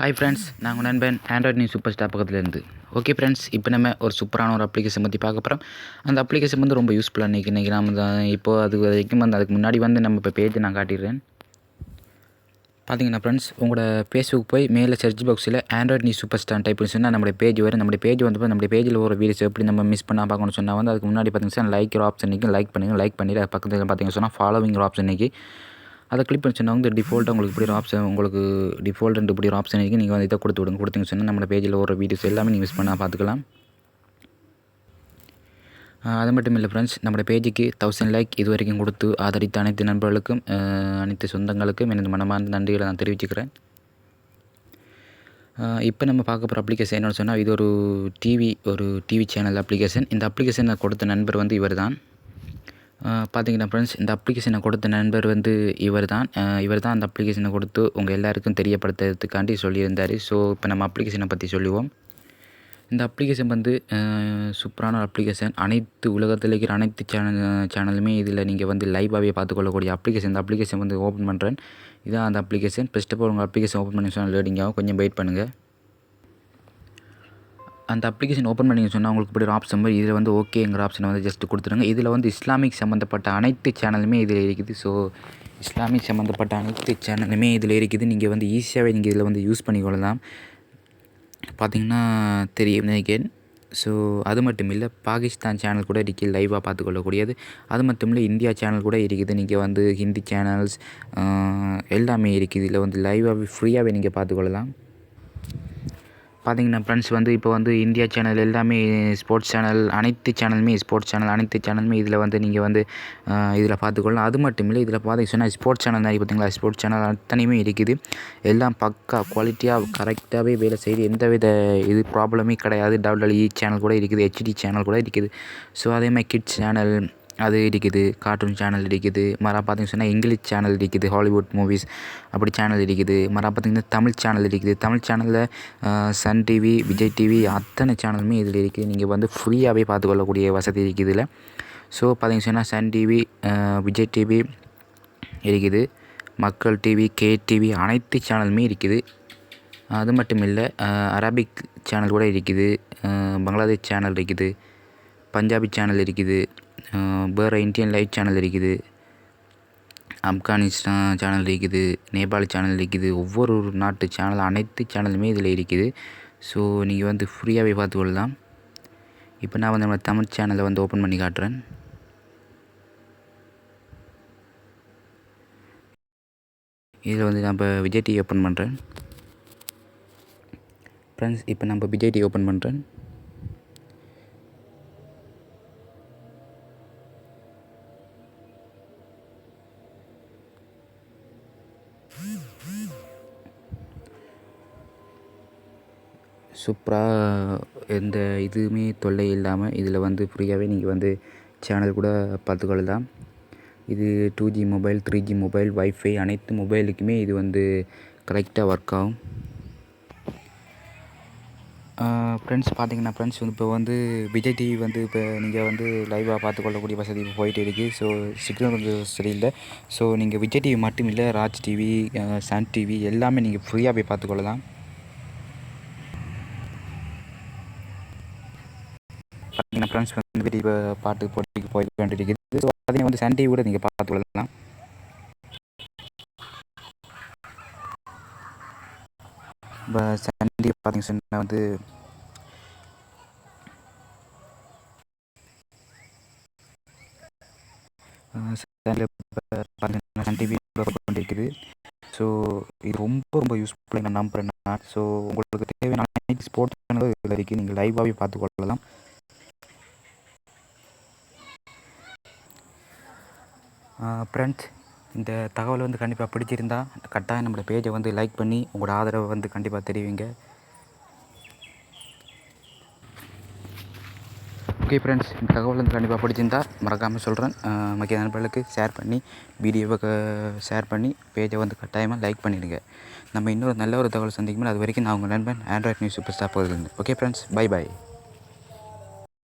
Hi friends நான் உங்கள் நண்பன் ஆண்ட்ராய்ட் நியூ சூப்பர் ஸ்டார் பக்கத்துலேருந்து. ஓகே ஃப்ரெண்ட்ஸ் இப்போ நம்ம ஒரு சூப்பரான ஒரு அப்ளிகேஷன் பற்றி பார்க்க போகிறோம் அந்த அப்ளிகேஷன் வந்து ரொம்ப யூஸ்ஃபுல்லாக இன்றைக்கி இன்றைக்கி நம்ம தான் இப்போ அது வரைக்கும் வந்து அதுக்கு முன்னாடி வந்து நம்ம இப்போ பேஜ் நான் காட்டிடுறேன். பார்த்தீங்கன்னா ஃப்ரெண்ட்ஸ் உங்களோட ஃபேஸ்புக் போய் மேலே சர்ச் பாக்ஸில் Android new super star type சொன்னால் நம்மளுடைய பேஜ் வரும். நம்மளுடைய பேஜ் வந்து நம்மளுடைய பேஜில் ஒரு வீடியோஸ் எப்படி நம்ம மிஸ் பண்ணால் பார்க்கணும்னு சொன்னால் வந்து அதுக்கு முன்னாடி பார்த்தீங்கன்னா லைக் ஆப்ஷன் நிற்கும் லைக் பண்ணுங்கள் லைக் பண்ணிட்டு பக்கத்தில் பார்த்தீங்கன்னா சொன்னால் ஃபாலோவிங் ஆப்ஷன் நிற்கி அதை கிளிக் பண்ணி சொன்னால் வந்து டிஃபால்ட்டாக உங்களுக்கு இப்படி ஒரு ஆப்ஷன் உங்களுக்கு டிஃபால்ட் இப்படி ஒரு ஆப்ஷன் இருக்குது நீங்கள் வந்து இதை கொடுத்து விடுங்க. கொடுத்தீங்க சொன்னால் நம்ம பேஜில் ஒரு வீடியோஸ் எல்லாமே நீங்கள் மிஸ் பண்ணால் பார்த்துக்கலாம் அது மட்டும் இல்லை ஃப்ரெண்ட்ஸ் நம்ம பேஜுக்கு தௌசண்ட் லைக் இது வரைக்கும் கொடுத்து ஆதரித்த அனைத்து நண்பர்களுக்கும் அனைத்து சொந்தங்களுக்கும் எனது மனமார்ந்த நன்றிகளை நான் தெரிவிச்சுக்கிறேன். இப்போ நம்ம பார்க்க போகிற அப்ளிகேஷன் என்னென்னு சொன்னால் இது ஒரு டிவி ஒரு டிவி சேனல் அப்ளிகேஷன் இந்த அப்ளிகேஷனை கொடுத்த நண்பர் வந்து இவர் தான் பார்த்தீங்கன்னா ஃப்ரெண்ட்ஸ் இந்த அப்ளிகேஷனை கொடுத்த நண்பர் வந்து இவர் தான் இவர் தான் அந்த அப்ளிகேஷனை கொடுத்து உங்கள் எல்லாருக்கும் தெரியப்படுத்துறதுக்காண்டி சொல்லியிருந்தார். ஸோ இப்போ நம்ம அப்ளிகேஷனை பற்றி சொல்லுவோம். இந்த அப்ளிகேஷன் வந்து சூப்பரான அப்ளிகேஷன் அனைத்து உலகத்தில் இருக்கிற அனைத்து சேனல் சேனலுமே இதில் நீங்கள் வந்து லைவாகவே பார்த்துக்கொள்ளக்கூடிய அப்ளிகேஷன் இந்த அப்ளிகேஷன் வந்து ஓப்பன் பண்ணுறேன் இதான் அந்த அப்ளிகேஷன் ஃபஸ்ட் ஆஃப் ஆல் உங்கள் அப்ளிகேஷன் ஓப்பன் பண்ணி சொன்னால் லேடிங்காகவும் கொஞ்சம் வெயிட் பண்ணுங்கள் அந்த அப்ளிகேஷன் ஓப்பன் பண்ணிங்க சொன்னால் உங்களுக்கு இப்படி ஒரு ஆப்ஷன் மாதிரி இதில் வந்து ஓகேங்கிற ஆப்ஷனை வந்து ஜஸ்ட் கொடுத்துருங்க இதில் வந்து இஸ்லாமிக் சம்மந்தப்பட்ட அனைத்து சேனலுமே இதில் இருக்குது. ஸோ இஸ்லாமிக் சம்மந்தப்பட்ட அனைத்து சேனலுமே இதில் இருக்குது. நீங்கள் வந்து ஈஸியாகவே நீங்கள் இதில் வந்து யூஸ் பண்ணிக்கொள்ளலாம். பார்த்திங்கன்னா தெரியும் நினைக்கிறேன் ஸோ அது மட்டும் இல்லை பாகிஸ்தான் சேனல் கூட இருக்குது லைவாக பார்த்துக்கொள்ளக்கூடியது. அது மட்டும் இல்லை இந்தியா சேனல் கூட இருக்குது. நீங்கள் வந்து ஹிந்தி சேனல்ஸ் எல்லாமே இருக்குது. இதில் வந்து லைவாகவே ஃப்ரீயாகவே நீங்கள் பார்த்துக்கொள்ளலாம். பார்த்தீங்கன்னா ஃப்ரெண்ட்ஸ் வந்து இப்போ வந்து இந்தியா சேனல் எல்லாமே ஸ்போர்ட்ஸ் சேனல் அனைத்து சேனலுமே ஸ்போர்ட்ஸ் சேனல் அனைத்து சேனலுமே இதில் வந்து நீங்கள் வந்து இதில் பார்த்துக்கொள்ளலாம். அது மட்டும் இல்லை இதில் பார்த்தீங்கன்னா சொன்னால் ஸ்போர்ட்ஸ் சேனல் தான் பார்த்தீங்களா ஸ்போர்ட்ஸ் சேனல் அத்தனையுமே இருக்குது. எல்லாம் பக்கா குவாலிட்டியாக கரெக்டாகவே வேலை செய்யுது எந்தவித இது ப்ராப்ளமே கிடையாது. டபிள்யூஇ சேனல் e கூட இருக்குது ஹெச்டி சேனல் கூட இருக்குது. ஸோ அதேமாதிரி கிட்ஸ் சேனல் அது இருக்குது கார்ட்டூன் சேனல் இருக்குது மறா பார்த்திங்க சொன்னால் இங்கிலீஷ் சேனல் இருக்குது ஹாலிவுட் மூவிஸ் அப்படி சேனல் இருக்குது மறா பார்த்திங்கன்னா தமிழ் சேனல் இருக்குது தமிழ் சேனலில் சன் டிவி விஜய் டிவி அத்தனை சேனலுமே இதில் இருக்குது நீங்கள் வந்து ஃப்ரீயாகவே பார்த்துக்கொள்ளக்கூடிய வசதி இருக்குது இதில். ஸோ பார்த்திங்க சொன்னால் சன் டிவி விஜய் டிவி இருக்குது மக்கள் டிவி கே டிவி அனைத்து சேனலுமே இருக்குது அது மட்டும் இல்லை அரபிக் சேனல் கூட இருக்குது பங்களாதேஷ் சேனல் இருக்குது பஞ்சாபி சேனல் இருக்குது வேறு இந்தியன் லைவ் சேனல் இருக்குது. ஆப்கானிஸ்தான் சேனல் இருக்குது. நேபாள் சேனல் இருக்குது. ஒவ்வொரு நாட்டு சேனல் அனைத்து சேனலுமே இதில் இருக்குது. ஸோ நீங்கள் வந்து ஃப்ரீயாகவே பார்த்து கொள்ளலாம். இப்போ நான் வந்து நம்ம தமிழ் சேனலை வந்து ஓப்பன் பண்ணி காட்டுறேன். இதில் வந்து நம்ம விஜய் டிவி ஓப்பன் பண்ணுறேன் ஃப்ரெண்ட்ஸ் இப்போ நம்ம விஜய் டிவி ஓப்பன் பண்ணுறேன் சூப்பராக எந்த இதுவுமே தொல்லை இல்லாமல் இதில் வந்து ஃப்ரீயாகவே நீங்கள் வந்து சேனல் கூட பார்த்துக்கொள்ளலாம். இது two G mobile three G mobile wifi அனைத்து மொபைலுக்குமே இது வந்து கரெக்டாக ஒர்க் ஆகும். ஃப்ரெண்ட்ஸ் பார்த்தீங்கன்னா ஃப்ரெண்ட்ஸ் இப்போ வந்து விஜய் டிவி வந்து இப்போ நீங்கள் வந்து லைவாக பார்த்துக்கொள்ளக்கூடிய வசதி இப்போ போயிட்டு இருக்குது ஸோ சிக்னல் கொஞ்சம் சரியில்லை. ஸோ நீங்கள் விஜய் டிவி மட்டும் இல்லை ராஜ் டிவி சன் டிவி எல்லாமே நீங்கள் ஃப்ரீயாக போய் பார்த்துக்கொள்ளலாம். பார்த்தீங்கன்னா ஃப்ரெண்ட்ஸ் வந்து வெளியே பாட்டு போட்டிக்கு போய் வேண்டியிருக்குது ஸோ அதையும் வந்து சன் டிவி கூட நீங்கள் பார்த்து கொள்ளலாம். இப்போ சன் டிவி பார்த்தீங்க சொன்னால் வந்து சன் டிவி கொண்டிருக்குது. ஸோ இது ரொம்ப ரொம்ப யூஸ்ஃபுல்லாக நான் நம்புகிறேன் ஸோ உங்களுக்கு தேவையான அனைத்து ஸ்போர்ட்ஸ் இதில் இருக்குது நீங்கள் லைவாகவே பார்த்துக்கொள்ளலாம் ஃப்ரெண்ட்ஸ் இந்த தகவல் வந்து கண்டிப்பாக பிடிச்சிருந்தா கட்டாயம் நம்மளோட பேஜை வந்து லைக் பண்ணி உங்களோட ஆதரவை வந்து கண்டிப்பாக தெரிவிங்க. ஓகே ஃப்ரெண்ட்ஸ் இந்த தகவல் வந்து கண்டிப்பாக பிடிச்சிருந்தா மறக்காமல் சொல்கிறேன் மக்கிய நண்பர்களுக்கு ஷேர் பண்ணி வீடியோவை ஷேர் பண்ணி பேஜை வந்து கட்டாயமாக லைக் பண்ணிவிடுங்க நம்ம இன்னொரு நல்ல ஒரு தகவல் சந்திக்கும்போது அது வரைக்கும் நான் உங்கள் நண்பன் Android news super stop okay friends bye bye